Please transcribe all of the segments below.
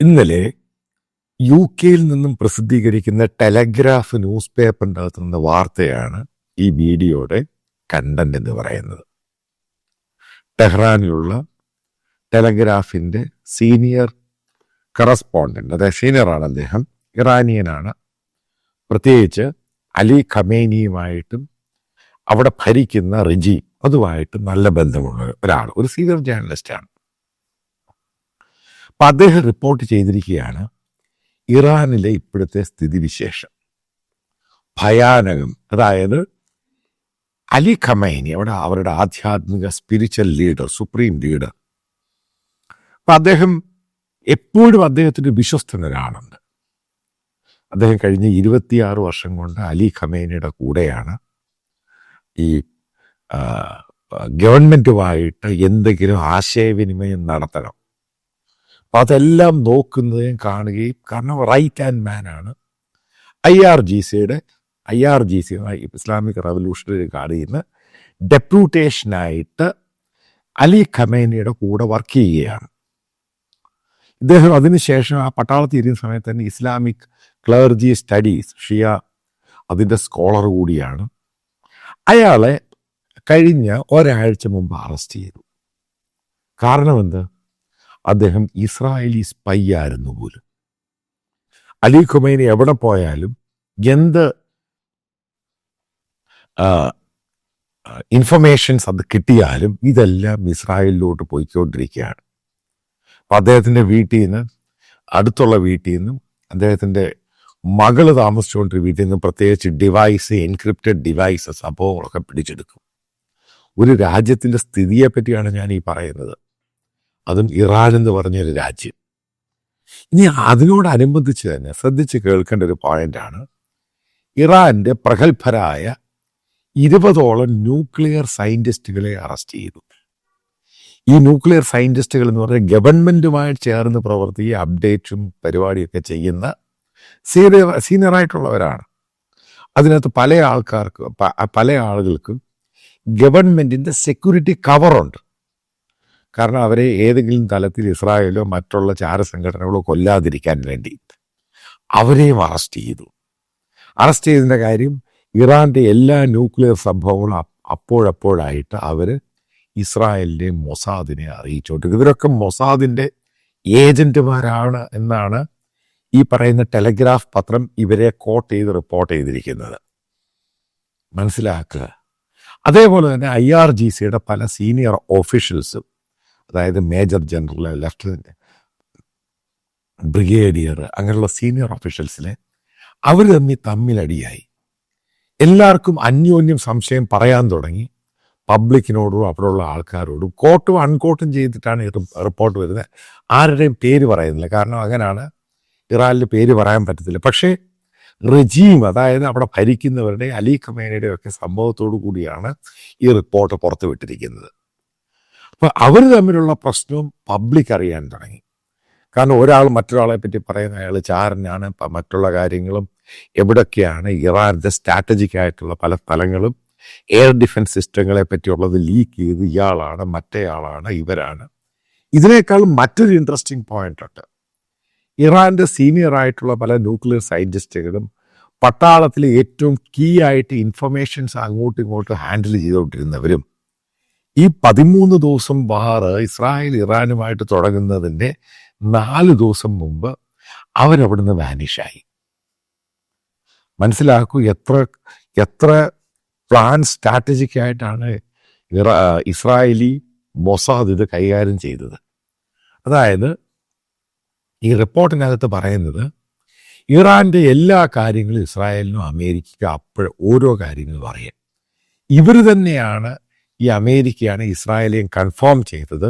ഇന്നലെ യു കെയിൽ നിന്നും പ്രസിദ്ധീകരിക്കുന്ന ടെലഗ്രാഫ് ന്യൂസ് പേപ്പറിന്റെ അകത്ത് നിന്ന വാർത്തയാണ് ഈ വീഡിയോയുടെ കണ്ടന്റ് എന്ന് പറയുന്നത്. ടെഹ്റാനിലുള്ള ടെലഗ്രാഫിന്റെ സീനിയർ കറസ്പോണ്ടന്റ് അതായത് സീനിയറാണ് അദ്ദേഹം ഇറാനിയനാണ്. പ്രത്യേകിച്ച് അലി ഖമേനിയുമായിട്ടും അവിടെ ഭരിക്കുന്ന റിജി അതുമായിട്ട് നല്ല ബന്ധമുള്ള ഒരാൾ ഒരു സീനിയർ ജേർണലിസ്റ്റാണ്. അപ്പൊ അദ്ദേഹം റിപ്പോർട്ട് ചെയ്തിരിക്കുകയാണ് ഇറാനിലെ ഇപ്പോഴത്തെ സ്ഥിതിവിശേഷം. ഭയാനകം. അതായത് അലി ഖമൈനി അവിടെ അവരുടെ ആധ്യാത്മിക സ്പിരിച്വൽ ലീഡർ സുപ്രീം ലീഡർ അപ്പം അദ്ദേഹം എപ്പോഴും അദ്ദേഹത്തിന് വിശ്വസ്തനൊരാളുണ്ട് അദ്ദേഹം കഴിഞ്ഞ ഇരുപത്തിയാറ് വർഷം കൊണ്ട് അലി ഖമേനിയുടെ കൂടെയാണ് ഈ ഗവൺമെന്റുമായിട്ട് എന്തെങ്കിലും ആശയവിനിമയം നടത്തണം. അപ്പൊ അതെല്ലാം നോക്കുന്നതും കാണുകയും കാരണം റൈറ്റ് ആൻഡ് മാൻ ആണ്. ഐ ആർ ജി സിയുടെ I R G C Islamic revolutionary ഗാർഡിൽ നിന്ന് ഡെപ്യൂട്ടേഷനായിട്ട് അലി ഖമേനിയുടെ കൂടെ വർക്ക് ചെയ്യുകയാണ്. ഇദ്ദേഹം അതിനുശേഷം ആ പട്ടാളത്തിൽ ഇരിക്കുന്ന സമയത്ത് തന്നെ ഇസ്ലാമിക് ക്ലർജി സ്റ്റഡീസ് ഷിയ അതിന്റെ സ്കോളർ കൂടിയാണ്. അയാളെ കഴിഞ്ഞ ഒരാഴ്ച മുമ്പ് അറസ്റ്റ് ചെയ്തു. കാരണം എന്ത്? അദ്ദേഹം ഇസ്രായേലി സ്പൈ ആയിരുന്നു പോലും. അലി ഖുമൈനി എവിടെ പോയാലും എന്ത് ഇൻഫർമേഷൻസ് അത് കിട്ടിയാലും ഇതെല്ലാം ഇസ്രായേലിലോട്ട് പോയിക്കൊണ്ടിരിക്കുകയാണ്. അപ്പം അദ്ദേഹത്തിന്റെ വീട്ടിൽ നിന്ന് അടുത്തുള്ള വീട്ടിൽ നിന്നും അദ്ദേഹത്തിന്റെ മകൾ താമസിച്ചുകൊണ്ടിരുന്ന വീട്ടിൽ നിന്ന് പ്രത്യേകിച്ച് ഡിവൈസ് എൻക്രിപ്റ്റഡ് ഡിവൈസ് സംഭവങ്ങളൊക്കെ പിടിച്ചെടുക്കും. ഒരു രാജ്യത്തിന്റെ സ്ഥിതിയെ പറ്റിയാണ് ഞാൻ ഈ പറയുന്നത്. അതും ഇറാൻ എന്ന് പറഞ്ഞൊരു രാജ്യം. ഇനി അതിനോടനുബന്ധിച്ച് തന്നെ ശ്രദ്ധിച്ച് കേൾക്കേണ്ട ഒരു പോയിന്റാണ് ഇറാന്റെ പ്രഗത്ഭരായ ഇരുപതോളം ന്യൂക്ലിയർ സയന്റിസ്റ്റുകളെ അറസ്റ്റ് ചെയ്തു. ഈ ന്യൂക്ലിയർ സയന്റിസ്റ്റുകൾ എന്ന് പറഞ്ഞാൽ ഗവൺമെന്റുമായി ചേർന്ന് പ്രവർത്തി അപ്ഡേറ്റും പരിപാടിയൊക്കെ ചെയ്യുന്ന സീനിയർ സീനിയറായിട്ടുള്ളവരാണ്. അതിനകത്ത് പല ആൾക്കാർക്ക് പല ആളുകൾക്കും ഗവൺമെന്റിന്റെ സെക്യൂരിറ്റി കവറുണ്ട്. കാരണം അവരെ ഏതെങ്കിലും തലത്തിൽ ഇസ്രായേലോ മറ്റുള്ള ചാരസംഘടനകളോ കൊല്ലാതിരിക്കാൻ വേണ്ടി അവരെയും അറസ്റ്റ് ചെയ്തു. അറസ്റ്റ് ചെയ്തതിന്റെ കാര്യം ഇറാന്റെ എല്ലാ ന്യൂക്ലിയർ സംഭവങ്ങളും അപ്പോഴപ്പോഴായിട്ട് അവർ ഇസ്രായേലിനെയും മൊസാദിനെ അറിയിച്ചോട്ട് ഇവരൊക്കെ മൊസാദിന്റെ ഏജന്റുമാരാണ് എന്നാണ് ഈ പറയുന്ന ടെലഗ്രാഫ് പത്രം ഇവരെ കോട്ട് ചെയ്ത് റിപ്പോർട്ട് ചെയ്തിരിക്കുന്നത്. മനസ്സിലാക്കുക. അതേപോലെ തന്നെ ഐ ആർ ജി സിയുടെ പല സീനിയർ ഓഫീഷ്യൽസും അതായത് മേജർ ജനറൽ ലെഫ്റ്റനന്റ് ബ്രിഗേഡിയർ അങ്ങനെയുള്ള സീനിയർ ഓഫീഷ്യൽസിലെ അവർ തമ്മിൽ തമ്മിലടിയായി. എല്ലാവർക്കും അന്യോന്യം സംശയം പറയാൻ തുടങ്ങി. പബ്ലിക്കിനോടും അവിടെയുള്ള ആൾക്കാരോടും കോട്ടും അൺകോട്ടും ചെയ്തിട്ടാണ് ഈ റിപ്പോർട്ട് വരുന്നത്. ആരുടെയും പേര് പറയുന്നില്ല. കാരണം അങ്ങനെയാണ് ഇറാനിൽ പേര് പറയാൻ പറ്റത്തില്ല. പക്ഷേ റജീം അതായത് അവിടെ ഭരിക്കുന്നവരുടെ അലി ഖമേനയുടെ ഒക്കെ സംഭവത്തോടു കൂടിയാണ് ഈ റിപ്പോർട്ട് പുറത്തുവിട്ടിരിക്കുന്നത്. അപ്പൊ അവർ തമ്മിലുള്ള പ്രശ്നവും പബ്ലിക് അറിയാൻ തുടങ്ങി. കാരണം ഒരാൾ മറ്റൊരാളെ പറ്റി പറയുന്ന അയാൾ ചാരനാണ് മറ്റുള്ള കാര്യങ്ങളും എവിടൊക്കെയാണ് ഇറാന്റെ സ്ട്രാറ്റജിക് ആയിട്ടുള്ള പല സ്ഥലങ്ങളും എയർ ഡിഫൻസ് സിസ്റ്റങ്ങളെ പറ്റിയുള്ളത് ലീക്ക് ചെയ്ത് ഇയാളാണ് മറ്റേയാളാണ് ഇവരാണ്. ഇതിനേക്കാൾ മറ്റൊരു ഇൻട്രസ്റ്റിംഗ് പോയിന്റ് ഉണ്ട്. ഇറാന്റെ സീനിയർ ആയിട്ടുള്ള പല ന്യൂക്ലിയർ സയന്റിസ്റ്റുകളും പട്ടാളത്തിലെ ഏറ്റവും കീ ആയിട്ട് ഇൻഫർമേഷൻസ് അങ്ങോട്ടും ഇങ്ങോട്ടും ഹാൻഡിൽ ചെയ്തുകൊണ്ടിരുന്നവരും ഈ പതിമൂന്ന് ദിവസം വാറ് ഇസ്രായേൽ ഇറാനുമായിട്ട് തുടങ്ങുന്നതിന്റെ നാല് ദിവസം മുമ്പ് അവരവിടുന്ന് വാനിഷായി. മനസ്സിലാക്കൂ എത്ര എത്ര പ്ലാൻ സ്ട്രാറ്റജിക് ആയിട്ടാണ് ഇസ്രായേലി മൊസാദ് ഇത് കൈകാര്യം ചെയ്തത്. അതായത് ഈ റിപ്പോർട്ടിനകത്ത് പറയുന്നത് ഇറാന്റെ എല്ലാ കാര്യങ്ങളും ഇസ്രായേലിനും അമേരിക്കയ്ക്കും അപ്പോഴും ഓരോ കാര്യങ്ങളും അറിയാം. ഇവർ തന്നെയാണ് ഈ അമേരിക്കയാണ് ഇസ്രായേലിയെ കൺഫേം ചെയ്തത്.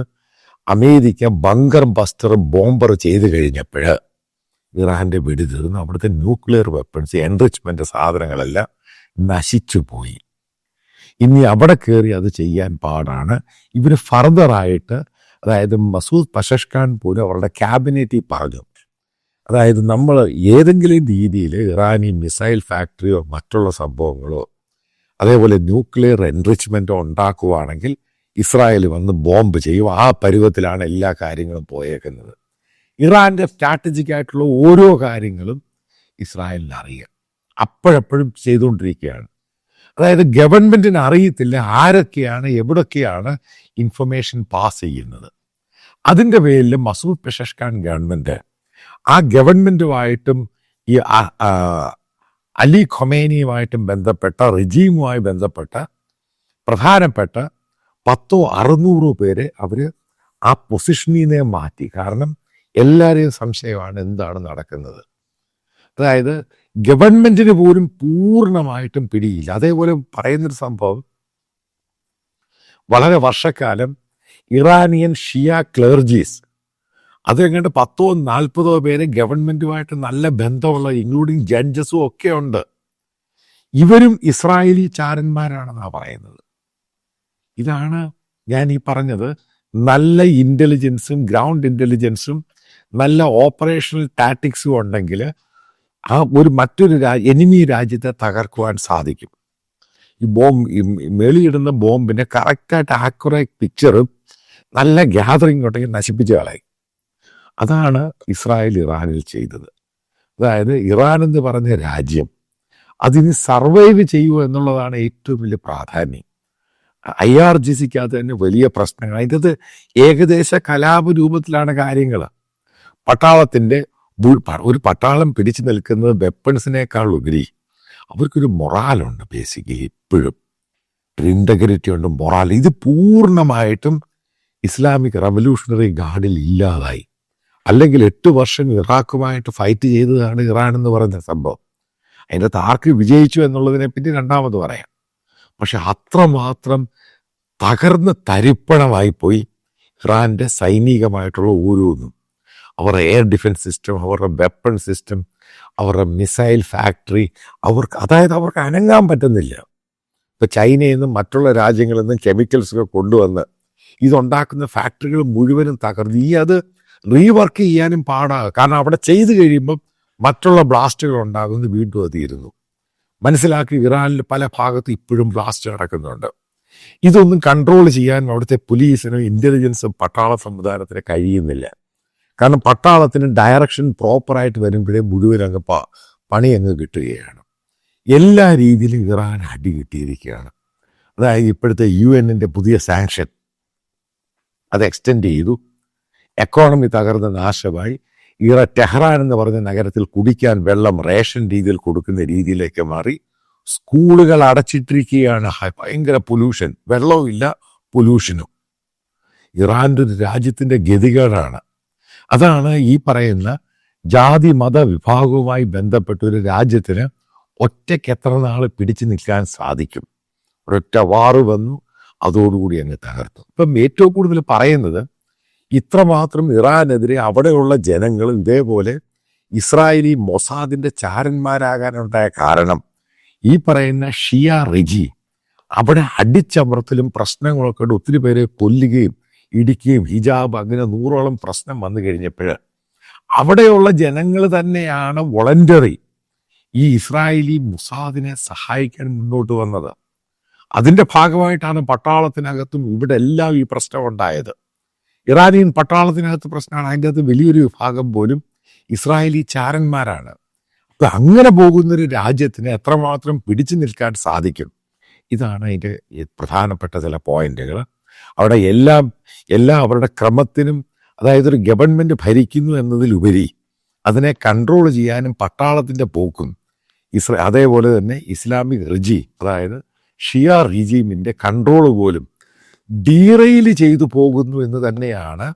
അമേരിക്ക ബങ്കർ ബസ്റ്റർ ബോംബർ ചെയ്ത് കഴിഞ്ഞപ്പോൾ ഇറാന്റെ വെടിതീർന്ന് അവിടുത്തെ ന്യൂക്ലിയർ വെപ്പൺസ് എൻറിച്ച്മെന്റ് സാധനങ്ങളെല്ലാം നശിച്ചു പോയി. ഇനി അവിടെ കയറി അത് ചെയ്യാൻ പാടാണ്. ഇവർ ഫർദറായിട്ട് അതായത് മസൂദ് പഷഷ്ഖാൻ പോലും അവരുടെ ക്യാബിനറ്റിൽ പറഞ്ഞു. അതായത് നമ്മൾ ഏതെങ്കിലും രീതിയിൽ ഇറാനി മിസൈൽ ഫാക്ടറിയോ മറ്റുള്ള സംഭവങ്ങളോ അതേപോലെ ന്യൂക്ലിയർ എൻറിച്ച്മെന്റ് ഉണ്ടാക്കുകയാണെങ്കിൽ ഇസ്രായേൽ വന്ന് ബോംബ് ചെയ്യും. ആ പരുവത്തിലാണ് എല്ലാ കാര്യങ്ങളും പോയേക്കുന്നത്. ഇറാന്റെ സ്ട്രാറ്റജിക് ആയിട്ടുള്ള ഓരോ കാര്യങ്ങളും ഇസ്രായേലിന് അറിയാം. അപ്പോഴപ്പോഴും ചെയ്തുകൊണ്ടിരിക്കുകയാണ്. അതായത് ഗവൺമെന്റിന് അറിയത്തില്ല ആരൊക്കെയാണ് എവിടൊക്കെയാണ് ഇൻഫർമേഷൻ പാസ് ചെയ്യുന്നത്. അതിന്റെ പേരിൽ മസൂദ് പെഷഷ്ഖാൻ ഗവൺമെന്റ് ആ ഗവൺമെന്റുമായിട്ടും ഈ അലി ഖൊമേനിയുമായിട്ടും ബന്ധപ്പെട്ട റിജീമുമായി ബന്ധപ്പെട്ട പ്രധാനപ്പെട്ട പത്തോ അറുന്നൂറോ പേരെ അവർ ആ പൊസിഷനിൽ നിന്നേ മാറ്റി. കാരണം എല്ലാവരെയും സംശയമാണ് എന്താണ് നടക്കുന്നത്. അതായത് ഗവൺമെന്റിന് പോലും പൂർണമായിട്ടും പിടിയില്ല. അതേപോലെ പറയുന്നൊരു സംഭവം. വളരെ വർഷക്കാലം ഇറാനിയൻ ഷിയ ക്ലർജീസ് അത് എങ്ങോട്ട് പത്തോ നാൽപ്പതോ പേര് ഗവൺമെന്റുമായിട്ട് നല്ല ബന്ധമുള്ള ഇൻക്ലൂഡിങ് ജഡ്ജസും ഒക്കെ ഉണ്ട്. ഇവരും ഇസ്രായേലി ചാരന്മാരാണെന്നാണ് പറയുന്നത്. ഇതാണ് ഞാൻ ഈ പറഞ്ഞത്. നല്ല ഇന്റലിജൻസും ഗ്രൗണ്ട് ഇന്റലിജൻസും നല്ല ഓപ്പറേഷണൽ ടാറ്റിക്സും ഉണ്ടെങ്കിൽ ആ ഒരു മറ്റൊരു എനിമി രാജ്യത്തെ തകർക്കുവാൻ സാധിക്കും. ഈ ബോംബ് മേളിയിടുന്ന ബോംബിനെ കറക്റ്റായിട്ട് ആക്യുറേറ്റ് പിക്ചറും നല്ല ഗ്യാതറിംഗ് ഉണ്ടെങ്കിൽ നശിപ്പിച്ച് കളയും. അതാണ് ഇസ്രായേൽ ഇറാനിൽ ചെയ്തത്. അതായത് ഇറാൻ എന്ന് പറഞ്ഞ രാജ്യം അതിന് സർവൈവ് ചെയ്യുക എന്നുള്ളതാണ് ഏറ്റവും വലിയ പ്രാധാന്യം. ഐ ആർ ജി സിക്കകത്ത് തന്നെ വലിയ പ്രശ്നങ്ങൾ. അതിന്റെ അത് ഏകദേശ കലാപ രൂപത്തിലാണ് കാര്യങ്ങൾ. പട്ടാളത്തിന്റെ ഒരു പട്ടാളം പിടിച്ചു നിൽക്കുന്നത് വെപ്പൺസിനേക്കാൾ ഉപരി അവർക്കൊരു മൊറാലുണ്ട് ബേസിക്കലി എപ്പോഴും ഇന്റഗ്രിറ്റി ഉണ്ട് മൊറാൽ. ഇത് പൂർണമായിട്ടും ഇസ്ലാമിക് റവല്യൂഷണറി ഗാർഡിൽ ഇല്ലാതായി. അല്ലെങ്കിൽ എട്ട് വർഷം ഇറാഖുമായിട്ട് ഫൈറ്റ് ചെയ്തതാണ് ഇറാൻ എന്ന് പറയുന്ന സംഭവം. അതിന്റെ താർക്ക് വിജയിച്ചു എന്നുള്ളതിനെ പിന്നെ രണ്ടാമത് പറയാം. പക്ഷെ അത്രമാത്രം തകർന്ന് തരിപ്പണമായി പോയി ഇറാന്റെ സൈനികമായിട്ടുള്ള ഓരോന്നും അവരുടെ എയർ ഡിഫൻസ് സിസ്റ്റം അവരുടെ വെപ്പൺ സിസ്റ്റം അവരുടെ മിസൈൽ ഫാക്ടറി അവർക്ക് അതായത് അവർക്ക് അനങ്ങാൻ പറ്റുന്നില്ല. ഇപ്പൊ ചൈനയിൽ നിന്നും മറ്റുള്ള രാജ്യങ്ങളിൽ നിന്നും കെമിക്കൽസൊക്കെ കൊണ്ടുവന്ന് ഇതുണ്ടാക്കുന്ന ഫാക്ടറികൾ മുഴുവനും തകർന്നു ഈ അത് റീവർക്ക് ചെയ്യാനും പാടാകും. കാരണം അവിടെ ചെയ്തു കഴിയുമ്പം മറ്റുള്ള ബ്ലാസ്റ്റുകൾ ഉണ്ടാകുന്നത് വീണ്ടും എത്തിയിരുന്നു മനസ്സിലാക്കി ഇറാനിൽ പല ഭാഗത്തും ഇപ്പോഴും ബ്ലാസ്റ്റ് നടക്കുന്നുണ്ട്. ഇതൊന്നും കൺട്രോൾ ചെയ്യാൻ അവിടുത്തെ പോലീസിനും ഇന്റലിജൻസും പട്ടാള സംവിധാനത്തിന് കഴിയുന്നില്ല. കാരണം പട്ടാളത്തിന് ഡയറക്ഷൻ പ്രോപ്പറായിട്ട് വരുമ്പോഴേ മുഴുവൻ അങ്ങ് പണി അങ്ങ് കിട്ടുകയാണ്. എല്ലാ രീതിയിലും ഇറാൻ അടി കിട്ടിയിരിക്കുകയാണ്. അതായത് ഇപ്പോഴത്തെ യു എന്നിന്റെ പുതിയ സാങ്ഷൻ അത് എക്സ്റ്റെൻഡ് ചെയ്തു. എക്കോണമി തകർന്ന് നാശമായി. ഇറ ടെഹ്റാൻ എന്ന് പറഞ്ഞ നഗരത്തിൽ കുടിക്കാൻ വെള്ളം റേഷൻ രീതിയിൽ കൊടുക്കുന്ന രീതിയിലേക്ക് മാറി. സ്കൂളുകൾ അടച്ചിട്ടിരിക്കുകയാണ്. ഭയങ്കര പൊല്യൂഷൻ. വെള്ളവും ഇല്ല പൊല്യൂഷനും. ഇറാന്റെ ഒരു രാജ്യത്തിന്റെ ഗതികേടാണ്. അതാണ് ഈ പറയുന്ന ജാതി മത വിഭാഗവുമായി ബന്ധപ്പെട്ട ഒരു രാജ്യത്തിന് ഒറ്റയ്ക്ക് എത്ര നാൾ പിടിച്ചു നിൽക്കാൻ സാധിക്കും? ഒരൊറ്റ വാറ് വന്നു അതോടുകൂടി അങ്ങ് തകർത്തു. ഇപ്പം ഏറ്റവും കൂടുതൽ പറയുന്നത് ഇത്രമാത്രം ഇറാനെതിരെ അവിടെയുള്ള ജനങ്ങൾ ഇതേപോലെ ഇസ്രായേലി മൊസാദിന്റെ ചാരന്മാരാകാനുണ്ടായ കാരണം. ഈ പറയുന്ന ഷിയ റിജി അവിടെ അടിച്ചമർത്തലും പ്രശ്നങ്ങളൊക്കെ ഉണ്ട്. ഒത്തിരി പേരെ കൊല്ലുകയും ഇടിക്കുകയും ഹിജാബ് അങ്ങനെ നൂറോളം പ്രശ്നം വന്നു കഴിഞ്ഞപ്പോൾ അവിടെയുള്ള ജനങ്ങൾ തന്നെയാണ് വോളണ്ടറി ഈ ഇസ്രായേലി മുസാദിനെ സഹായിക്കാൻ മുന്നോട്ട് വന്നത്. അതിന്റെ ഭാഗമായിട്ടാണ് പട്ടാളത്തിനകത്തും ഇവിടെ എല്ലാം ഈ പ്രശ്നം ഉണ്ടായത്. ഇറാനിയൻ പട്ടാളത്തിനകത്ത് പ്രശ്നമാണ്. അതിന്റെ അകത്ത് വലിയൊരു വിഭാഗം പോലും ഇസ്രായേലി ചാരന്മാരാണ്. അപ്പൊ അങ്ങനെ പോകുന്ന ഒരു രാജ്യത്തിന് എത്രമാത്രം പിടിച്ചു നിൽക്കാൻ സാധിക്കും? ഇതാണ് അതിന്റെ പ്രധാനപ്പെട്ട ചില പോയിന്റുകൾ അവിടെ എല്ലാം എല്ലാം അവരുടെ ക്രമത്തിനും അതായത് ഒരു ഗവൺമെന്റ് ഭരിക്കുന്നു എന്നതിലുപരി അതിനെ കൺട്രോൾ ചെയ്യാനും പട്ടാളത്തിന്റെ പോക്കും ഇസ്രാ അതേപോലെ തന്നെ ഇസ്ലാമിക് റിജി അതായത് ഷിയ റിജീമിന്റെ കൺട്രോൾ പോലും ഡീറെയിൽ ചെയ്തു പോകുന്നു എന്ന് തന്നെയാണ്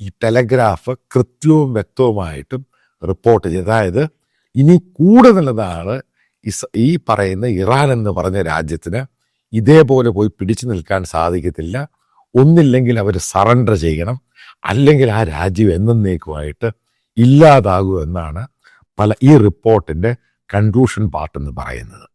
ഈ ടെലഗ്രാഫ് കൃത്യവും വ്യക്തവുമായിട്ടും റിപ്പോർട്ട് ചെയ്തത്. അതായത് ഇനി കൂടുതലതാണ് ഇസ് ഈ പറയുന്ന ഇറാൻ എന്ന് പറഞ്ഞ രാജ്യത്തിന് ഇതേപോലെ പോയി പിടിച്ചു നിൽക്കാൻ സാധിക്കത്തില്ല. ഒന്നില്ലെങ്കിൽ അവർ സറണ്ടർ ചെയ്യണം. അല്ലെങ്കിൽ ആ രാജ്യം എന്നേക്കുമായിട്ട് ഇല്ലാതാകൂ എന്നാണ് പല ഈ റിപ്പോർട്ടിന്റെ കൺക്ലൂഷൻ പാർട്ട് എന്ന് പറയുന്നത്.